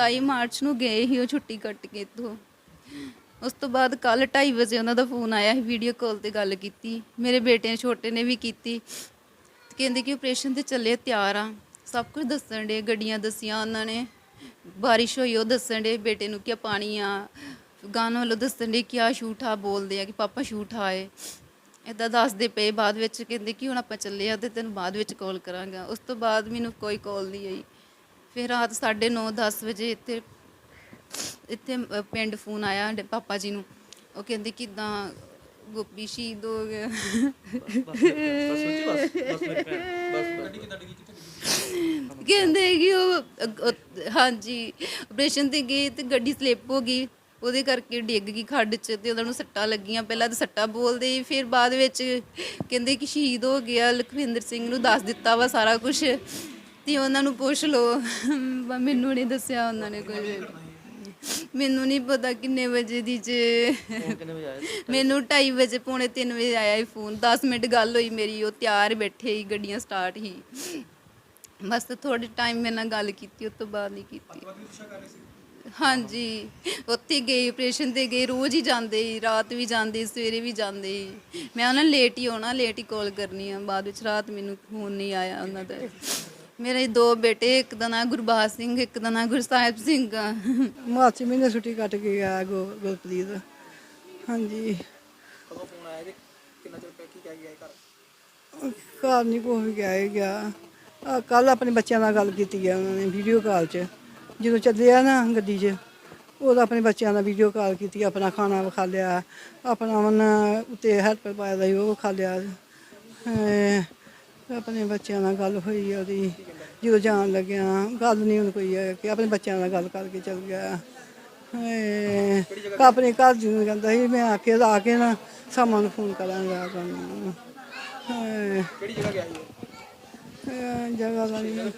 27 March ਨੂੰ ਗਏ ਸੀ ਉਹ ਛੁੱਟੀ ਕੱਟ ਕੇ ਇੱਥੋਂ। ਉਸ ਤੋਂ ਬਾਅਦ ਕੱਲ 2:30 ਵਜੇ ਉਹਨਾਂ ਦਾ ਫੋਨ ਆਇਆ ਸੀ ਵੀਡੀਓ ਕਾਲ ਤੇ ਗੱਲ ਕੀਤੀ। ਮੇਰੇ ਬੇਟੇ ਛੋਟੇ ਨੇ ਵੀ ਕੀਤੀ। ਕਹਿੰਦੇ ਕਿ ਆਪਰੇਸ਼ਨ ਤੇ ਚੱਲੇ, ਤਿਆਰ ਆ। ਸਭ ਕੁਝ ਦੱਸਣ ਦੇ ਗੱਡੀਆਂ ਦੱਸੀਆਂ ਉਹਨਾਂ ਨੇ। ਬਾਰਿਸ਼ ਹੋਈ, ਉਹ ਦੱਸਣ ਦੇ ਬੇਟੇ ਨੂੰ ਕਿ ਪਾਣੀ ਆ। ਗਾਣਾ ਵੱਲੋਂ ਦੱਸਣ ਦੇ ਕਿ ਆ ਸ਼ੂਟ ਆ, ਬੋਲਦੇ ਆ ਕਿ ਪਾਪਾ ਸ਼ੂਟ ਆਏ ਇਦਾਂ ਦੱਸਦੇ ਪਏ, ਬਾਅਦ ਵਿੱਚ ਕਹਿੰਦੇ ਕਿ ਹੁਣ ਆਪਾਂ ਚੱਲੇ ਆ ਤੇ ਤੈਨੂੰ ਬਾਅਦ ਵਿੱਚ ਕਾਲ ਕਰਾਂਗਾ। ਉਸ ਤੋਂ ਬਾਅਦ ਮੈਨੂੰ ਕੋਈ ਕਾਲ ਨਹੀਂ ਆਈ। ਫਿਰ ਰਾਤ 9:30 10 ਵਜੇ ਇੱਥੇ ਇੱਥੇ ਅ, ਪਿੰਡ ਫੋਨ ਆਇਆ ਸਾਡੇ ਪਾਪਾ ਜੀ ਨੂੰ। ਉਹ ਕਹਿੰਦੇ ਕਿਦਾਂ ਗੋਪੀ ਸ਼ਹੀਦ ਹੋ ਗਿਆ ਕਹਿੰਦੇ ਕਿ ਉਹ ਅ- ਅ- ਹਾਂਜੀ ਆਪਰੇਸ਼ਨ ਤੇ ਗਏ ਤੇ ਗੱਡੀ ਸਲਿੱਪ ਹੋ ਗਈ। ਉਹਦੇ ਕਰਕੇ ਡਿੱਗ ਗਈ ਖੱਡ 'ਚ ਤੇ ਉਹਨਾਂ ਨੂੰ ਸੱਟਾਂ ਲੱਗੀਆਂ। ਪਹਿਲਾਂ ਤਾਂ ਸੱਟਾਂ ਬੋਲਦੇ ਸੀ, ਫਿਰ ਬਾਅਦ ਵਿੱਚ ਕਹਿੰਦੇ ਕਿ ਸ਼ਹੀਦ ਹੋ ਗਿਆ। ਲਖਵਿੰਦਰ ਸਿੰਘ ਨੂੰ ਦੱਸ ਦਿੱਤਾ ਵਾ ਸਾਰਾ ਕੁਝ ਤੇ ਉਹਨਾਂ ਨੂੰ ਪੁੱਛ ਲਓ। ਮੈਨੂੰ ਨਹੀਂ ਦੱਸਿਆ ਉਹਨਾਂ ਨੇ ਕੁਝ ਮੈਨੂੰ ਨਹੀਂ ਪਤਾ ਕਿੰਨੇ ਵਜੇ ਦੀ ਜੇ। ਮੈਨੂੰ 2:30 ਵਜੇ, ਪੌਣੇ 3 ਵਜੇ ਆਇਆ ਹੀ ਫੋਨ। 10 ਮਿੰਟ ਗੱਲ ਹੋਈ ਮੇਰੀ, ਉਹ ਤਿਆਰ ਬੈਠੇ ਹੀ ਗੱਡੀਆਂ ਸਟਾਰਟ ਹੀ ਬਸ ਥੋੜੇ ਟਾਈਮ ਮੇਰੇ ਨਾਲ ਗੱਲ ਕੀਤੀ ਉਸ ਤੋਂ ਬਾਅਦ ਨਹੀਂ ਕੀਤੀ। ਹਾਂਜੀ। ਉੱਥੇ ਗਏ, ਆਪਰੇਸ਼ਨ ਤੇ ਗਏ, ਰੋਜ਼ ਹੀ ਜਾਂਦੇ ਸੀ, ਰਾਤ ਵੀ ਜਾਂਦੇ ਸਵੇਰੇ ਵੀ ਜਾਂਦੇ ਸੀ। ਮੈਂ ਉਹਨਾਂ ਨੂੰ ਲੇਟ ਹੀ ਆਉਣਾ ਲੇਟ ਹੀ ਕਾਲ ਕਰਨੀ ਆ। ਬਾਅਦ ਵਿੱਚ ਰਾਤ ਮੈਨੂੰ ਫੋਨ ਨਹੀਂ ਆਇਆ ਉਹਨਾਂ ਦਾ। ਮੇਰੇ ਦੋ ਬੇਟੇ ਇੱਕ ਦਾ ਨਾਂ ਗੁਰਬਾਜ ਸਿੰਘ ਇੱਕ ਦਾ ਨਾਂ ਗੁਰਸਾਹਿਬ ਸਿੰਘ। ਆ ਮਾਰਚ ਮਹੀਨੇ ਛੁੱਟੀ ਕੱਟ ਕੇ ਗਿਆ ਗੁ- ਗੁਰਪ੍ਰੀਤ। ਹਾਂਜੀ। ਕਦੋਂ ਫੋਨ ਆਇਆ ਜੀ ਕਿੰਨਾ ਚਿਰ ਪਹਿਲਾਂ ਕੀ ਕਹਿ ਗਿਆ ਘਰ? ਘਰ ਨਹੀਂ ਕੋਈ ਵੀ ਗਿਆ। ਹੀ ਗਿਆ ਕੱਲ ਆਪਣੇ ਬੱਚਿਆਂ ਨਾਲ ਗੱਲ ਕੀਤੀ ਆ ਉਹਨਾਂ ਨੇ ਵੀਡੀਓ ਕਾਲ 'ਚ। ਜਦੋਂ ਚੱਲੇ ਆ ਨਾ ਗੱਡੀ 'ਚ ਉਦੋਂ ਆਪਣੇ ਬੱਚਿਆਂ ਨਾਲ ਵੀਡੀਓ ਕਾਲ ਕੀਤੀ ਆਪਣਾ ਖਾਣਾ ਵਿਖਾ ਲਿਆ। ਆਪਣਾ ਮਨ ਉੱਤੇ ਹੈਲਪ ਪਾਇਆ ਦਾ ਸੀ, ਉਹ ਵਿਖਾ ਲਿਆ। ਅਹ ਆਪਣੇ ਬੱਚਿਆਂ ਨਾਲ ਗੱਲ ਹੋਈ ਆ ਉਹਦੀ। ਜਦੋਂ ਜਾਣ ਲੱਗਿਆ ਗੱਲ ਨਹੀਂ ਹੁਣ ਕੋਈ ਹੈ ਕਿ ਆਪਣੇ ਬੱਚਿਆਂ ਨਾਲ ਗੱਲ ਕਰਕੇ ਚੱਲ ਗਿਆ। ਅਹ ਆਪਣੇ ਘਰ ਜੀ ਨੂੰ ਕਹਿੰਦਾ ਸੀ ਮੈਂ ਆ ਕੇ ਆ ਕੇ ਨਾ ਸਾਮਾਂ ਨੂੰ ਫੋਨ ਕਰਾਂਗਾ ਤੁਹਾਨੂੰ ਅਹ ਕਿਹੜੀ ਜਗ੍ਹਾ ਗਿਆ ਉਹ? ਅਹ ਜਗ੍ਹਾ ਦਾ ਨਹੀਂ।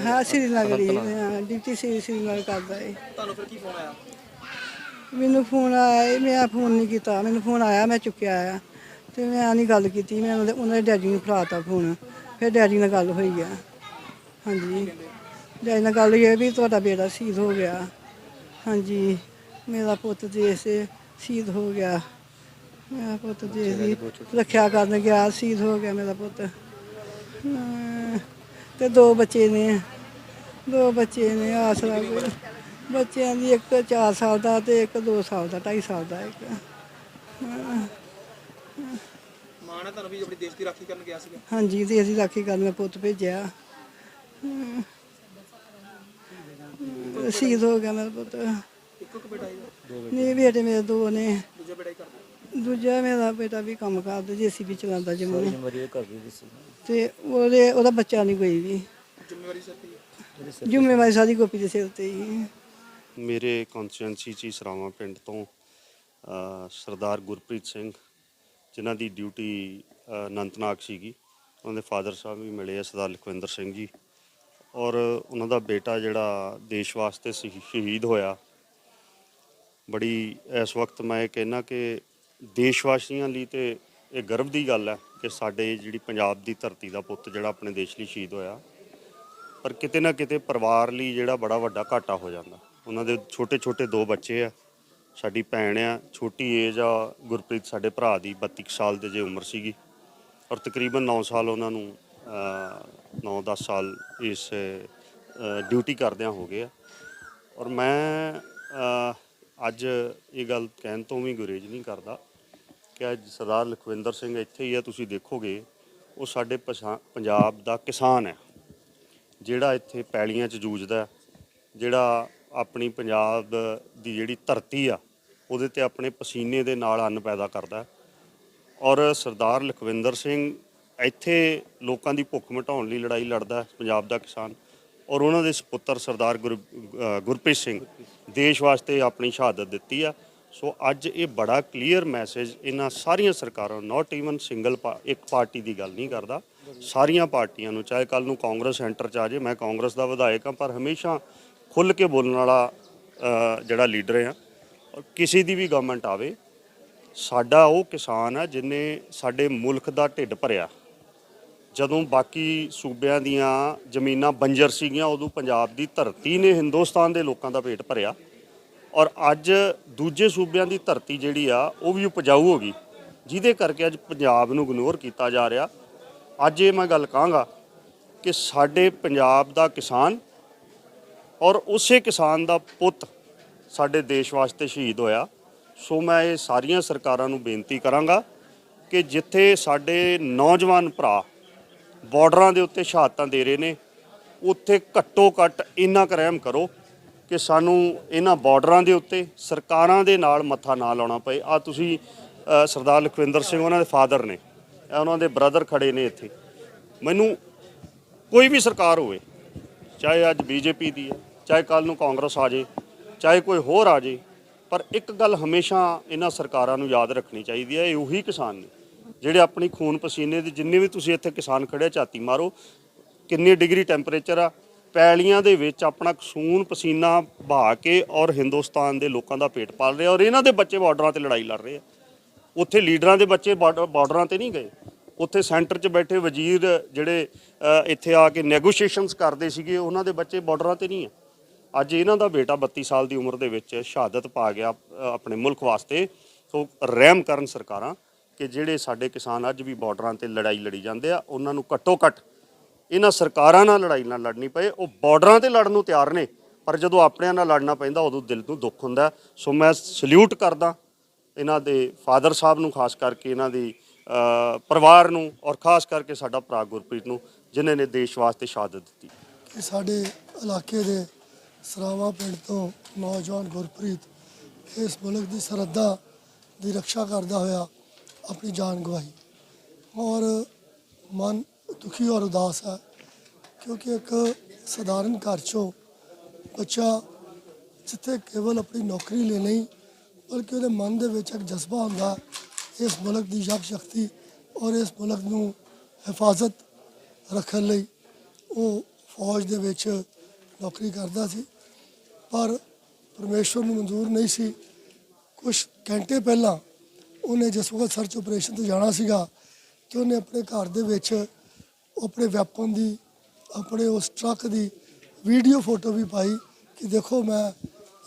ਹਾਂ ਸ੍ਰੀਨਗਰ ਹੀ ਹਾਂ, ਡਿਊਟੀ ਸੀ ਸ੍ਰੀਨਗਰ ਕਰਦਾ ਹੈ ਤੁਹਾਨੂੰ ਫਿਰ ਕੀ ਫੋਨ ਆਇਆ? ਮੈਨੂੰ ਫੋਨ ਆਇਆ ਸੀ, ਮੈਂ ਫੋਨ ਨਹੀਂ ਕੀਤਾ। ਮੈਨੂੰ ਫੋਨ ਆਇਆ ਮੈਂ ਚੁੱਕਿਆ ਆ। ਤੇ ਮੈਂ ਨਹੀਂ ਗੱਲ ਕੀਤੀ ਮੈਂ ਉਹਨਾਂ ਦੇ ਉਹਨਾਂ ਦੇ ਡੈਡੀ ਨੂੰ ਫੜਾਤਾ ਫੋਨ ਫਿਰ ਡੈਡੀ ਨਾਲ ਗੱਲ ਹੋਈ ਆ। ਹਾਂਜੀ। ਡੈਡੀ ਨਾਲ ਗੱਲ ਆ ਵੀ ਤੁਹਾਡਾ ਬੇਟਾ ਸ਼ਹੀਦ ਹੋ ਗਿਆ। ਹਾਂਜੀ। ਮੇਰਾ ਪੁੱਤ ਦੇਸ਼ ਸ਼ਹੀਦ ਹੋ ਗਿਆ। ਮੇਰਾ ਪੁੱਤ ਦੇਸ਼ ਦੀ ਰੱਖਿਆ ਕਰਨ ਗਿਆ ਸ਼ਹੀਦ ਹੋ ਗਿਆ ਮੇਰਾ ਪੁੱਤ। ਹਾਂ, ਤੇ ਦੋ ਬੱਚੇ ਨੇ। ਦੋ ਬੱਚੇ ਨੇ ਆਸਰਾ ਕੋਈ ਬੱਚਿਆਂ ਦੀ ਇੱਕ 4 ਸਾਲ ਦਾ ਤੇ ਇੱਕ 2 ਸਾਲ ਦਾ 2.5 ਸਾਲ ਦਾ ਇੱਕ। ਮਾਂ ਨੇ ਤੁਹਾਨੂੰ ਵੀ ਆਪਣੀ ਦੇਸ਼ ਦੀ ਰਾਖੀ ਕਰਨ ਗਿਆ ਸੀਗਾ? ਹਾਂਜੀ ਤੇ ਅਸੀਂ ਰਾਖੀ ਕਰਨ ਮੈਂ ਪੁੱਤ ਭੇਜਿਆ। ਸ਼ਹੀਦ ਹੋ ਗਿਆ ਮੇਰਾ ਪੁੱਤ। ਇੱਕੋ ਇੱਕ ਬੇਟਾ ਜੀ ਨਹੀਂ ਬੇਟੇ ਮੇਰੇ ਦੋ ਨੇ। ਦੂਜਾ ਬੇਟਾ ਹੀ ਕਰਦਾ। ਦੂਜਾ ਮੇਰਾ ਬੇਟਾ ਵੀ ਕੰਮ ਕਰਦਾ ਜੀਸੀਬੀ ਚਲਾਉਂਦਾ ਜਮੂ। ਤੇ ਉਹਦੇ ਉਹਦਾ ਬੱਚਾ ਨਹੀਂ ਕੋਈ ਵੀ। ਜ਼ਿੰਮੇਵਾਰੀ। ਜ਼ਿੰਮੇਵਾਰੀ ਸਾਰੀ ਗੋਪੀ ਦੇ ਸਿਰ ਤੇ ਹੀ। ਮੇਰੇ ਕੌਂਸਟੀਚੁਐਂਸੀ ਚ ਸਰਾਵਾਂ ਪਿੰਡ ਤੋਂ ਅ, ਸਰਦਾਰ ਗੁਰਪ੍ਰੀਤ ਸਿੰਘ ਜਿਨ੍ਹਾਂ ਦੀ ਡਿਊਟੀ ਅ, ਅਨੰਤਨਾਗ ਸੀਗੀ। ਉਹਨਾਂ ਦੇ ਫਾਦਰ ਸਾਹਿਬ ਵੀ ਮਿਲੇ ਆ ਸਰਦਾਰ ਲਖਵਿੰਦਰ ਸਿੰਘ ਜੀ। ਔਰ ਉਹਨਾਂ ਦਾ ਬੇਟਾ ਜਿਹੜਾ ਦੇਸ਼ ਵਾਸਤੇ ਸ਼ਹੀ- ਸ਼ਹੀਦ ਹੋਇਆ। ਬੜੀ ਇਸ ਵਕਤ ਮੈਂ ਇਹ ਕਹਿਣਾ ਕਿ ਦੇਸ਼ ਵਾਸੀਆਂ ਲਈ ਤੇ ਇਹ ਗਰਵ ਦੀ ਗੱਲ ਹੈ ਕਿ ਸਾਡੇ ਜਿਹੜੀ ਪੰਜਾਬ ਦੀ ਧਰਤੀ ਦਾ ਪੁੱਤ ਜਿਹੜਾ ਆਪਣੇ ਦੇਸ਼ ਲਈ ਸ਼ਹੀਦ ਹੋਇਆ, ਪਰ ਕਿਤੇ ਨਾ ਕਿਤੇ ਪਰਿਵਾਰ ਲਈ ਜਿਹੜਾ ਬੜਾ ਵੱਡਾ ਘਾਟਾ ਹੋ ਜਾਂਦਾ। ਉਹਨਾਂ ਦੇ ਛੋਟੇ ਛੋਟੇ ਦੋ ਬੱਚੇ ਆ, ਸਾਡੀ ਭੈਣ ਆ, ਛੋਟੀ ਏਜ ਆ, ਗੁਰਪ੍ਰੀਤ ਸਾਡੇ ਭਰਾ ਦੀ 32 ਕੁ ਸਾਲ ਦੇ ਜੇ ਉਮਰ ਸੀਗੀ। ਔਰ ਤਕਰੀਬਨ 9 ਸਾਲ ਉਹਨਾਂ ਨੂੰ 9-10 ਸਾਲ ਇਸ ਡਿਊਟੀ ਕਰਦਿਆਂ ਹੋ ਗਏ ਆ। ਔਰ ਮੈਂ ਅੱਜ ਇਹ ਗੱਲ ਕਹਿਣ ਤੋਂ ਵੀ ਗੁਰੇਜ ਨਹੀਂ ਕਰਦਾ ਕਿ ਅੱਜ ਸਰਦਾਰ ਲਖਵਿੰਦਰ ਸਿੰਘ ਇੱਥੇ ਹੀ ਆ, ਤੁਸੀਂ ਦੇਖੋਗੇ, ਉਹ ਸਾਡੇ ਪਛਾ- ਪੰਜਾਬ ਦਾ ਕਿਸਾਨ ਹੈ। ਜਿਹੜਾ ਇੱਥੇ ਪੈਲੀਆਂ 'ਚ ਜੂਝਦਾ ਜਿਹੜਾ ਆਪਣੀ ਪੰਜਾਬ ਦੀ ਜਿਹੜੀ ਧਰਤੀ ਆ, ਉਹਦੇ ਤੇ ਆਪਣੇ ਪਸੀਨੇ ਦੇ ਨਾਲ ਅੰਨ ਪੈਦਾ ਕਰਦਾ ਔਰ ਸਰਦਾਰ ਲਖਵਿੰਦਰ ਸਿੰਘ ਇੱਥੇ ਲੋਕਾਂ ਦੀ ਭੁੱਖ ਮਿਟਾਉਣ ਲਈ ਲੜਾਈ ਲੜਦਾ ਪੰਜਾਬ ਦਾ ਕਿਸਾਨ ਔਰ ਉਹਨਾਂ ਦੇ ਸੁਪੁੱਤਰ ਸਰਦਾਰ ਗੁਰ ਗੁਰਪ੍ਰੀਤ ਸਿੰਘ ਦੇਸ਼ ਵਾਸਤੇ ਆਪਣੀ ਸ਼ਹਾਦਤ ਦਿੱਤੀ ਆ। ਸੋ ਅੱਜ ਇਹ ਬੜਾ ਕਲੀਅਰ ਮੈਸੇਜ ਇਹਨਾਂ ਸਾਰੀਆਂ ਸਰਕਾਰਾਂ ਨਾਟ ਈਵਨ ਸਿੰਗਲ ਇੱਕ ਪਾਰਟੀ ਦੀ ਗੱਲ ਨਹੀਂ ਕਰਦਾ। ਸਾਰੀਆਂ ਪਾਰਟੀਆਂ ਨੂੰ, ਚਾਹੇ ਕੱਲ ਨੂੰ ਕਾਂਗਰਸ ਸੈਂਟਰ ਚ ਆ ਜੇ ਮੈਂ ਕਾਂਗਰਸ ਦਾ ਵਿਧਾਇਕ ਹਾਂ, ਪਰ ਹਮੇਸ਼ਾ ਖੁੱਲ ਕੇ ਬੋਲਣ ਵਾਲਾ ਜਿਹੜਾ ਲੀਡਰ ਆ ਔਰ ਕਿਸੇ ਦੀ ਵੀ ਗਵਰਨਮੈਂਟ ਆਵੇ, ਸਾਡਾ ਉਹ ਕਿਸਾਨ ਆ ਜਿਨੇ ਸਾਡੇ ਮੁਲਕ ਦਾ ਢਿੱਡ ਭਰਿਆ। ਜਦੋਂ ਬਾਕੀ ਸੂਬਿਆਂ ਦੀਆਂ ਜ਼ਮੀਨਾਂ ਬੰਜਰ ਸੀਗੀਆਂ, ਉਦੋਂ ਪੰਜਾਬ ਦੀ ਧਰਤੀ ਨੇ ਹਿੰਦੁਸਤਾਨ ਦੇ ਲੋਕਾਂ ਦਾ ਪੇਟ ਭਰਿਆ। ਔਰ ਅੱਜ ਦੂਜੇ ਸੂਬਿਆਂ ਦੀ ਧਰਤੀ ਜਿਹੜੀ ਆ, ਉਹ ਵੀ ਉਪਜਾਊ ਹੋ ਗਈ, ਜਿਹਦੇ ਕਰਕੇ ਅੱਜ ਪੰਜਾਬ ਨੂੰ ਇਗਨੋਰ ਕੀਤਾ ਜਾ ਰਿਹਾ। ਅੱਜ ਇਹ ਮੈਂ ਗੱਲ ਕਹਾਂਗਾ ਕਿ ਸਾਡੇ ਪੰਜਾਬ ਦਾ ਕਿਸਾਨ ਔਰ ਉਸੇ ਕਿਸਾਨ ਦਾ ਪੁੱਤ ਸਾਡੇ ਦੇਸ਼ ਵਾਸਤੇ ਸ਼ਹੀਦ ਹੋਇਆ। ਸੋ ਮੈਂ ਇਹ ਸਾਰੀਆਂ ਸਰਕਾਰਾਂ ਨੂੰ ਬੇਨਤੀ ਕਰਾਂਗਾ ਕਿ ਜਿੱਥੇ ਸਾਡੇ ਨੌਜਵਾਨ ਭਰਾ ਬਾਰਡਰਾਂ ਦੇ ਉੱਤੇ ਸ਼ਹਾਦਤਾਂ ਦੇ ਰਹੇ ਨੇ। ਉੱਥੇ ਘੱਟੋ ਘੱਟ ਇੰਨਾ ਕੁ ਕਰੋ ਕਿ ਸਾਨੂੰ ਇਹਨਾਂ ਬਾਰਡਰਾਂ ਦੇ ਉੱਤੇ ਸਰਕਾਰਾਂ ਦੇ ਨਾਲ ਮੱਥਾ ਨਾ ਲਾਉਣਾ ਪਏ। ਆ ਤੁਸੀਂ ਸਰਦਾਰ ਲਖਵਿੰਦਰ ਸਿੰਘ ਉਹਨਾਂ ਦੇ ਫਾਦਰ ਨੇ ਉਹਨਾਂ ਦੇ ਬ੍ਰਦਰ ਖੜੇ ਨੇ ਇੱਥੇ। ਮੈਨੂੰ ਕੋਈ ਵੀ ਸਰਕਾਰ ਹੋਵੇ, ਚਾਹੇ ਅੱਜ ਬੀਜੇਪੀ ਦੀ ਹੈ, ਚਾਹੇ ਕੱਲ ਨੂੰ ਕਾਂਗਰਸ ਆ ਜੇ, ਚਾਹੇ ਕੋਈ ਹੋਰ ਆ ਜੇ, ਪਰ ਇੱਕ ਗੱਲ ਹਮੇਸ਼ਾ ਇਹਨਾਂ ਸਰਕਾਰਾਂ ਨੂੰ ਯਾਦ ਰੱਖਣੀ ਚਾਹੀਦੀ ਹੈ, ਇਹ ਉਹੀ ਕਿਸਾਨ ਨੇ। ਜਿਹੜੇ ਆਪਣੀ ਖੂਨ ਪਸੀਨੇ ਦੇ ਜਿੰਨੇ ਵੀ ਤੁਸੀਂ ਇੱਥੇ ਕਿਸਾਨ ਖੜੇ ਝਾਤੀ ਮਾਰੋ, ਕਿੰਨੀ ਡਿਗਰੀ ਟੈਂਪਰੇਚਰ ਆ, ਪੈਲੀਆਂ ਦੇ ਵਿੱਚ ਆਪਣਾ ਖੂਨ ਪਸੀਨਾ ਬਹਾ ਕੇ ਔਰ ਹਿੰਦੁਸਤਾਨ ਦੇ ਲੋਕਾਂ ਦਾ ਪੇਟ ਪਾਲ ਰਹੇ ਔਰ ਇਹਨਾਂ ਦੇ ਬੱਚੇ ਬਾਰਡਰਾਂ ਤੇ ਲੜਾਈ ਲੜ ਰਹੇ ਆ। ਉੱਥੇ ਲੀਡਰਾਂ ਦੇ ਬੱਚੇ ਬਾਰਡਰ- ਬਾਰਡਰਾਂ ਤੇ ਨਹੀਂ ਗਏ। ਉੱਥੇ ਸੈਂਟਰ 'ਚ ਬੈਠੇ ਵਜ਼ੀਰ ਜਿਹੜੇ ਇੱਥੇ ਆ ਕੇ ਨੈਗੋਸ਼ੀਏਸ਼ਨਸ ਕਰਦੇ ਸੀਗੇ, ਉਹਨਾਂ ਦੇ ਬੱਚੇ ਬਾਰਡਰਾਂ ਤੇ ਨਹੀਂ ਆ। ਅੱਜ ਇਹਨਾਂ ਦਾ ਬੇਟਾ 32 ਸਾਲ ਦੀ ਉਮਰ ਦੇ ਵਿੱਚ ਸ਼ਹਾਦਤ ਪਾ ਗਿਆ ਆਪਣੇ ਮੁਲਕ ਵਾਸਤੇ। ਸੋ ਰਹਿਮ ਕਰਨ ਸਰਕਾਰਾਂ। ਕਿ ਜਿਹੜੇ ਸਾਡੇ ਕਿਸਾਨ ਅੱਜ ਵੀ ਬਾਰਡਰਾਂ ਤੇ ਲੜਾਈ ਲੜੀ ਜਾਂਦੇ ਆ, ਉਹਨਾਂ ਨੂੰ ਘੱਟੋ ਘੱਟ ਇਹਨਾਂ ਸਰਕਾਰਾਂ ਨਾਲ ਲੜਾਈ ਨਾਲ ਲੜਨੀ ਪਏ, ਉਹ ਬਾਰਡਰਾਂ ਤੇ ਲੜਨ ਨੂੰ ਤਿਆਰ ਨੇ, ਪਰ ਜਦੋਂ ਆਪਣਿਆਂ ਨਾਲ ਲੜਨਾ ਪੈਂਦਾ, ਉਦੋਂ ਦਿਲ ਨੂੰ ਦੁੱਖ ਹੁੰਦਾ। ਸੋ ਮੈਂ ਸਲੂਟ ਕਰਦਾ ਇਹਨਾਂ ਦੇ ਫਾਦਰ ਸਾਹਿਬ ਨੂੰ, ਖਾਸ ਕਰਕੇ ਇਹਨਾਂ ਦੀ ਪਰਿਵਾਰ ਨੂੰ ਔਰ ਖਾਸ ਕਰਕੇ ਸਾਡਾ ਭਰਾ ਗੁਰਪ੍ਰੀਤ ਨੂੰ, ਜਿਨ੍ਹਾਂ ਨੇ ਦੇਸ਼ ਵਾਸਤੇ ਸ਼ਹਾਦਤ ਦਿੱਤੀ। ਕਿ ਸਾਡੇ ਇਲਾਕੇ ਦੇ ਸਰਾਵਾ ਪਿੰਡ ਤੋਂ ਨੌਜਵਾਨ ਗੁਰਪ੍ਰੀਤ ਇਸ ਮੁਲਕ ਦੀ ਸਰਹੱਦਾਂ ਦੀ ਰੱਖਿਆ ਕਰਦਾ ਹੋਇਆ ਆਪਣੀ ਜਾਨ ਗਵਾਈ। ਔਰ ਮਨ ਦੁਖੀ ਔਰ ਉਦਾਸ ਹੈ, ਕਿਉਂਕਿ ਇੱਕ ਸਧਾਰਨ ਘਰ ਚੋਂ ਬੱਚਾ ਜਿੱਥੇ ਕੇਵਲ ਆਪਣੀ ਨੌਕਰੀ ਲਈ ਨਹੀਂ, ਬਲਕਿ ਉਹਦੇ ਮਨ ਦੇ ਵਿੱਚ ਇੱਕ ਜਜ਼ਬਾ ਹੁੰਦਾ ਇਸ ਮੁਲਕ ਦੀ ਯਕ ਸ਼ਕਤੀ ਔਰ ਇਸ ਮੁਲਕ ਨੂੰ ਹਿਫਾਜ਼ਤ ਰੱਖਣ ਲਈ ਉਹ ਫੌਜ ਦੇ ਵਿੱਚ ਨੌਕਰੀ ਕਰਦਾ ਸੀ। ਪਰ ਪਰਮੇਸ਼ਵਰ ਨੂੰ ਮਨਜ਼ੂਰ ਨਹੀਂ ਸੀ। ਕੁਝ ਘੰਟੇ ਪਹਿਲਾਂ ਉਹਨੇ ਜਿਸ ਵਕਤ ਸਰਚ ਆਪਰੇਸ਼ਨ ਤੇ ਜਾਣਾ ਸੀਗਾ ਤੇ ਉਹਨੇ ਆਪਣੇ ਘਰ ਦੇ ਵਿੱਚ ਆਪਣੇ ਵੈਪਨ ਦੀ, ਆਪਣੇ ਉਸ ਟਰੱਕ ਦੀ ਵੀਡੀਓ ਫੋਟੋ ਵੀ ਪਾਈ ਕਿ ਦੇਖੋ ਮੈਂ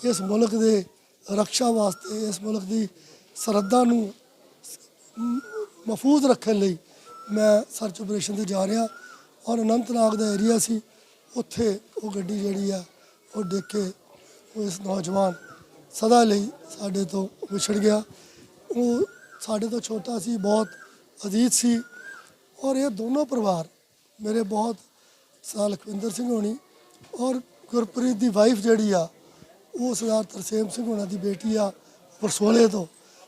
ਇਸ ਮੁਲਕ ਦੇ ਰੱਖਿਆ ਵਾਸਤੇ, ਇਸ ਮੁਲਕ ਦੀ ਸਰਹੱਦਾਂ ਨੂੰ ਮਹਫੂਜ਼ ਰੱਖਣ ਲਈ ਮੈਂ ਸਰਚ ਆਪਰੇਸ਼ਨ ਤੇ ਜਾ ਰਿਹਾ ਔਰ ਅਨੰਤਨਾਗ ਦਾ ਏਰੀਆ ਸੀ। ਉੱਥੇ ਉਹ ਗੱਡੀ ਜਿਹੜੀ ਆ, ਉਹ ਡਿੱਗ ਕੇ ਉਹ ਇਸ ਨੌਜਵਾਨ ਸਦਾ ਲਈ ਸਾਡੇ ਤੋਂ ਵਿਛੜ ਗਿਆ। ਉਹ ਸਾਡੇ ਤੋਂ ਛੋਟਾ ਸੀ, ਬਹੁਤ ਅਜੀਜ਼ ਸੀ ਔਰ ਇਹ ਦੋਨੋਂ ਪਰਿਵਾਰ ਮੇਰੇ ਬਹੁਤ ਸਾਲ ਲਖਵਿੰਦਰ ਸਿੰਘ ਹੋਣੀ ਔਰ ਗੁਰਪ੍ਰੀਤ ਦੀ ਵਾਈਫ ਜਿਹੜੀ ਆ, ਉਹ ਸਰਦਾਰ ਤਰਸੇਮ ਸਿੰਘ ਹੋਣਾ ਦੀ ਬੇਟੀ ਆ ਵਰਸੋਲੇ ਤੋਂ।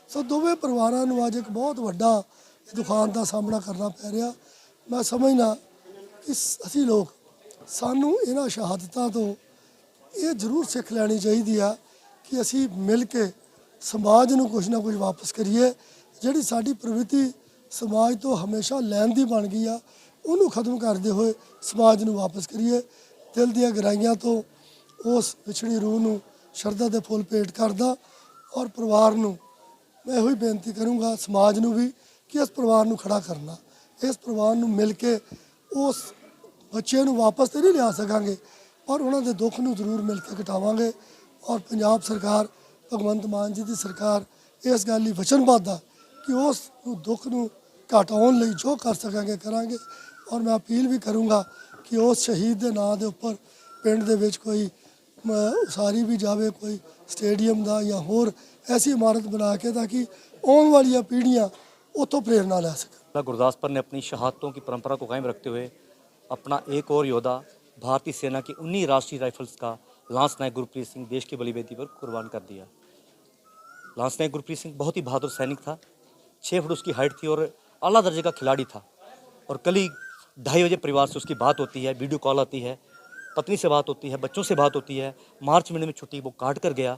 ਸੋ ਦੋਵੇਂ ਪਰਿਵਾਰਾਂ ਨੂੰ ਅੱਜ ਇੱਕ ਬਹੁਤ ਵੱਡਾ ਦੁਖਾਂਤ ਦਾ ਸਾਹਮਣਾ ਕਰਨਾ ਪੈ ਰਿਹਾ। ਮੈਂ ਸਮਝਦਾ ਕਿ ਅਸੀਂ ਲੋਕ ਸਾਨੂੰ ਇਹਨਾਂ ਸ਼ਹਾਦਤਾਂ ਤੋਂ ਇਹ ਜ਼ਰੂਰ ਸਿੱਖ ਲੈਣੀ ਚਾਹੀਦੀ ਆ ਕਿ ਅਸੀਂ ਮਿਲ ਕੇ ਸਮਾਜ ਨੂੰ ਕੁਝ ਨਾ ਕੁਝ ਵਾਪਸ ਕਰੀਏ। ਜਿਹੜੀ ਸਾਡੀ ਪ੍ਰਵਿਰਤੀ ਸਮਾਜ ਤੋਂ ਹਮੇਸ਼ਾ ਲੈਣ ਦੀ ਬਣ ਗਈ ਆ, ਉਹਨੂੰ ਖਤਮ ਕਰਦੇ ਹੋਏ ਸਮਾਜ ਨੂੰ ਵਾਪਸ ਕਰੀਏ। ਦਿਲ ਦੀਆਂ ਗਹਿਰਾਈਆਂ ਤੋਂ ਉਸ ਵਿਛੜੀ ਰੂਹ ਨੂੰ ਸ਼ਰਧਾ ਦੇ ਫੁੱਲ ਭੇਟ ਕਰਦਾ ਔਰ ਪਰਿਵਾਰ ਨੂੰ ਮੈਂ ਇਹੋ ਹੀ ਬੇਨਤੀ ਕਰੂੰਗਾ, ਸਮਾਜ ਨੂੰ ਵੀ, ਕਿ ਇਸ ਪਰਿਵਾਰ ਨੂੰ ਖੜਾ ਕਰਨਾ। ਇਸ ਪਰਿਵਾਰ ਨੂੰ ਮਿਲ ਕੇ ਉਸ ਬੱਚੇ ਨੂੰ ਵਾਪਸ ਤੇ ਨਹੀਂ ਲਿਆ ਸਕਾਂਗੇ, ਪਰ ਉਹਨਾਂ ਦੇ ਦੁੱਖ ਨੂੰ ਜ਼ਰੂਰ ਮਿਲ ਕੇ ਘਟਾਵਾਂਗੇ। ਔਰ ਪੰਜਾਬ ਸਰਕਾਰ ਭਗਵੰਤ ਮਾਨ ਜੀ ਦੀ ਸਰਕਾਰ ਇਸ ਗੱਲ ਲਈ ਵਚਨਬੱਧ ਆ ਕਿ ਉਸ ਨੂੰ ਦੁੱਖ ਨੂੰ ਘਟਾਉਣ ਲਈ ਜੋ ਕਰ ਸਕਾਂਗੇ ਕਰਾਂਗੇ ਔਰ ਮੈਂ ਅਪੀਲ ਵੀ ਕਰੂੰਗਾ ਕਿ ਉਸ ਸ਼ਹੀਦ ਦੇ ਨਾਂ ਦੇ ਉੱਪਰ ਪਿੰਡ ਦੇ ਵਿੱਚ ਕੋਈ ਮ, ਉਸਾਰੀ ਵੀ ਜਾਵੇ ਕੋਈ ਸਟੇਡੀਅਮ ਦਾ ਜਾਂ ਹੋਰ ਐਸੀ ਇਮਾਰਤ ਬਣਾ ਕੇ ਤਾਂ ਕਿ ਆਉਣ ਵਾਲੀਆਂ ਪੀੜ੍ਹੀਆਂ ਉਤੋਂ ਪ੍ਰੇਰਨਾ ਲੈ ਸਕਣ जिला गुरदासपुर ने अपनी शहादतों की परंपरा को कायम रखते हुए अपना एक और योद्धा भारतीय सेना की उन्हीं राष्ट्रीय राइफल्स का लांस नायक गुरप्रीत सिंह देश की बलिवेदी पर कुर्बान कर दिया लांस नायक गुरप्रीत सिंह बहुत ही बहादुर सैनिक था छः फुट उसकी हाइट थी और अला दर्जे का खिलाड़ी था। और कल ही ढाई बजे परिवार से उसकी बात होती है, वीडियो कॉल आती है, पत्नी से बात होती है, बच्चों से बात होती है। मार्च महीने में छुट्टी वो काट कर गया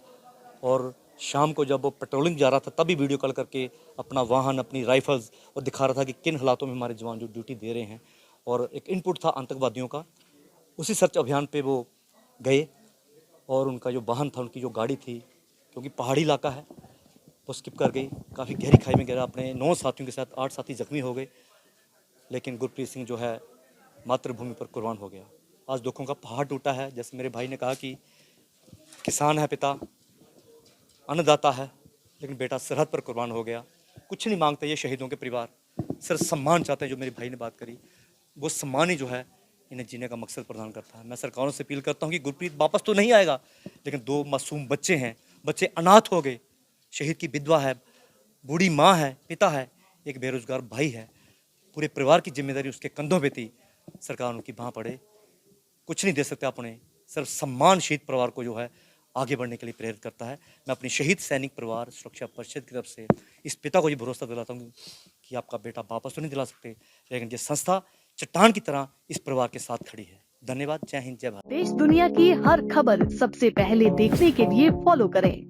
और शाम को जब वो पेट्रोलिंग जा रहा था, तभी वीडियो कॉल करके अपना वाहन, अपनी राइफल्स और दिखा रहा था कि किन हालातों में हमारे जवान जो ड्यूटी दे रहे हैं। और एक इनपुट था आतंकवादियों का। उसी सर्च अभियान पे वो गए और उनका जो वाहन था, उनकी जो गाड़ी थी, क्योंकि पहाड़ी इलाका है वो स्किप कर गई। काफ़ी गहरी खाई में गिरा अपने नौ साथियों के साथ, आठ साथी जख्मी हो गए। लेकिन गुरप्रीत सिंह जो है, मातृभूमि पर कुर्बान हो गया। आज दुखों का पहाड़ टूटा है। जैसे मेरे भाई ने कहा कि किसान है पिता, अन्नदाता है, लेकिन बेटा सरहद पर कुर्बान हो गया। कुछ नहीं मांगते ये शहीदों के परिवार। सिर्फ़ सम्मान चाहते हैं, जो मेरे भाई ने बात करी। वो सम्मान ही जो है, इन्हें जीने का मकसद प्रदान करता है। मैं सरकारों से अपील करता हूँ कि गुरप्रीत वापस तो नहीं आएगा, लेकिन दो मासूम बच्चे हैं। बच्चे अनाथ हो गए। शहीद की विधवा है, बूढ़ी माँ है, पिता है, एक बेरोजगार भाई है। पूरे परिवार की ज़िम्मेदारी उसके कंधों पे थी। सरकार उनकी बाँ पड़े। कुछ नहीं दे सकते अपने। सिर्फ़ सम्मान शहीद परिवार को जो है, आगे बढ़ने के लिए प्रेरित करता है। मैं अपनी शहीद सैनिक परिवार सुरक्षा परिषद की तरफ़ से इस पिता को ये भरोसा दिलाता हूँ कि आपका बेटा वापस तो नहीं दिला सकते, लेकिन ये संस्था चट्टान की तरह इस परिवार के साथ खड़ी है। धन्यवाद। जय हिंद, जय भारत। देश दुनिया की हर खबर सबसे पहले देखने के लिए फॉलो करें।